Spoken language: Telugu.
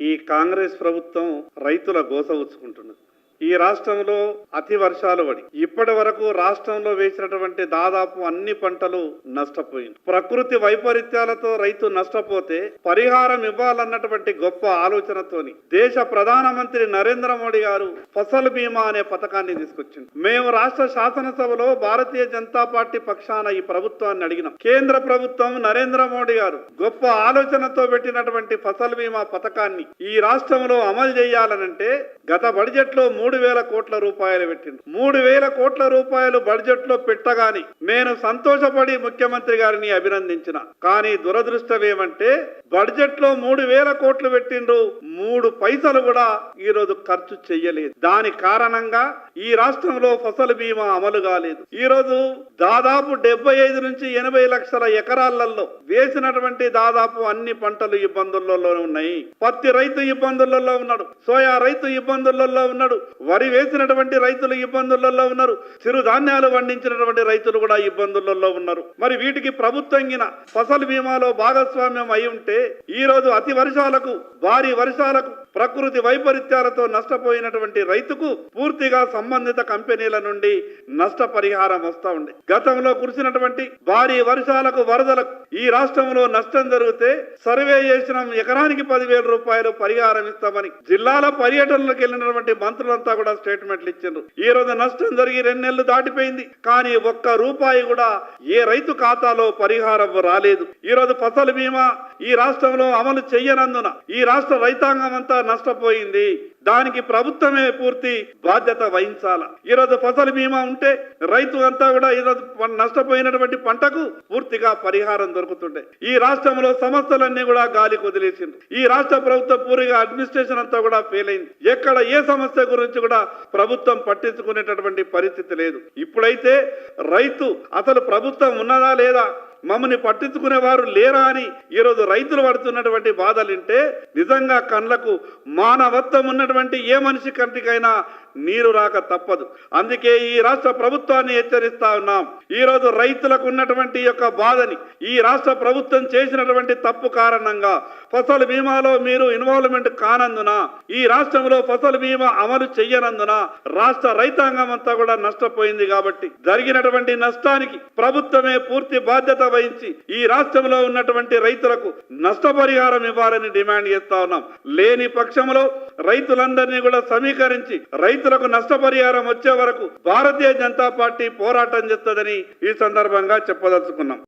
ఈ కాంగ్రెస్ ప్రభుత్వం రైతుల గోస ఉచ్చుకుంటున్నది. ఈ రాష్ట్రంలో అతి వర్షాలు పడి ఇప్పటి వరకు రాష్ట్రంలో వేసినటువంటి దాదాపు అన్ని పంటలు నష్టపోయింది. ప్రకృతి వైపరీత్యాలతో రైతు నష్టపోతే పరిహారం ఇవ్వాలన్నటువంటి గొప్ప ఆలోచనతోని దేశ ప్రధానమంత్రి నరేంద్ర మోడీ గారు ఫసల్ బీమా అనే పథకాన్ని తీసుకొచ్చింది. మేము రాష్ట్ర శాసనసభలో భారతీయ జనతా పార్టీ పక్షాన ఈ ప్రభుత్వాన్ని అడిగినాం. కేంద్ర ప్రభుత్వం నరేంద్ర మోడీ గారు గొప్ప ఆలోచనతో పెట్టినటువంటి ఫసల్ బీమా పథకాన్ని ఈ రాష్ట్రంలో అమలు చేయాలనంటే గత బడ్జెట్లో మూడు వేల కోట్ల రూపాయలు పెట్టిండు మూడు వేల కోట్ల రూపాయలు బడ్జెట్లో పెట్టగాని నేను సంతోషపడి ముఖ్యమంత్రి గారిని అభినందించిన. కానీ దురదృష్టం ఏమంటే బడ్జెట్లో మూడు వేల కోట్లు పెట్టిండ్రు. మూడు పైసలు కూడా ఈరోజు ఖర్చు చెయ్యలేదు. దాని కారణంగా ఈ రాష్ట్రంలో ఫసల్ బీమా అమలు కాలేదు. ఈ రోజు దాదాపు డెబ్బై ఐదు నుంచి ఎనభై లక్షల ఎకరాలలో వేసినటువంటి దాదాపు అన్ని పంటలు ఇబ్బందులలో ఉన్నాయి. పత్తి రైతు ఇబ్బందులలో ఉన్నాడు. సోయా రైతు ఇబ్బందులలో ఉన్నాడు. వరి వేసినటువంటి రైతులు ఇబ్బందులలో ఉన్నారు. చిరుధాన్యాలు పండించినటువంటి రైతులు కూడా ఇబ్బందులలో ఉన్నారు. మరి వీటికి ప్రభుత్వంగిన ఫసల్ బీమాలో భాగస్వామ్యం అయి ఉంటే ఈ రోజు అతి వర్షాలకు భారీ వర్షాలకు ప్రకృతి వైపరీత్యాలతో నష్టపోయినటువంటి రైతుకు పూర్తిగా సంబంధిత కంపెనీల నుండి నష్టపరిహారం వస్తా ఉంది. గతంలో కురిసినటువంటి భారీ వర్షాలకు వరదలకు ఈ రాష్ట్రంలో నష్టం జరిగితే సర్వే చేసిన ఎకరానికి పదివేల రూపాయలు పరిహారం ఇస్తామని జిల్లాల పర్యటనలకు వెళ్ళినటువంటి మంత్రులంతా కూడా స్టేట్మెంట్లు ఇచ్చిండ్రు. ఈ రోజు నష్టం జరిగి రెండు నెలలు దాటిపోయింది. కానీ ఒక్క రూపాయి కూడా ఏ రైతు ఖాతాలో పరిహారం రాలేదు. ఈ రోజు ఫసల్ బీమా ఈ రాష్ట్రంలో అమలు చెయ్యనందున ఈ రాష్ట్ర రైతాంగం అంతా నష్టపోయింది. దానికి ప్రభుత్వమే పూర్తి బాధ్యత వహించాల. ఈరోజు ఫసల్ బీమా ఉంటే రైతు అంతా కూడా ఈరోజు నష్టపోయినటువంటి పంటకు పూర్తిగా పరిహారం దొరుకుతుండే. ఈ రాష్ట్రంలో సమస్యలన్నీ కూడా గాలి వదిలేసింది ఈ రాష్ట్ర ప్రభుత్వం పూర్తిగా అడ్మినిస్ట్రేషన్ అంతా కూడా ఫెయిల్ అయింది. ఎక్కడ ఏ సమస్య గురించి కూడా ప్రభుత్వం పట్టించుకునేటటువంటి పరిస్థితి లేదు. ఇప్పుడైతే రైతు అసలు ప్రభుత్వం ఉన్నదా లేదా మమ్మల్ని పట్టించుకునేవారు లేరా అని ఈరోజు రైతులు పడుతున్నటువంటి బాధలుంటే నిజంగా కళ్ళకు మానవత్వం ఉన్నటువంటి ఏ మనిషి కంటికైనా నీరు రాక తప్పదు. అందుకే ఈ రాష్ట్ర ప్రభుత్వాన్ని హెచ్చరిస్తా ఉన్నాం. ఈ రోజు రైతులకు ఉన్నటువంటి యొక్క బాధని ఈ రాష్ట్ర ప్రభుత్వం చేసినటువంటి తప్పు కారణంగా ఫసల్ బీమాలో మీరు ఇన్వాల్వ్మెంట్ కానందున ఈ రాష్ట్రంలో ఫసల్ బీమా అమలు చెయ్యనందున రాష్ట్ర రైతాంగం అంతా కూడా నష్టపోయింది కాబట్టి జరిగినటువంటి నష్టానికి ప్రభుత్వమే పూర్తి బాధ్యత వహించి ఈ రాష్ట్రంలో ఉన్నటువంటి రైతులకు నష్టపరిహారం ఇవ్వాలని డిమాండ్ చేస్తా ఉన్నాం. లేని పక్షంలో రైతులందరినీ కూడా సమీకరించి రైతులకు నష్టపరిహారం వచ్చే వరకు భారతీయ జనతా పార్టీ పోరాటం చేస్తుందని ఈ సందర్భంగా చెప్పదలుచుకున్నాం.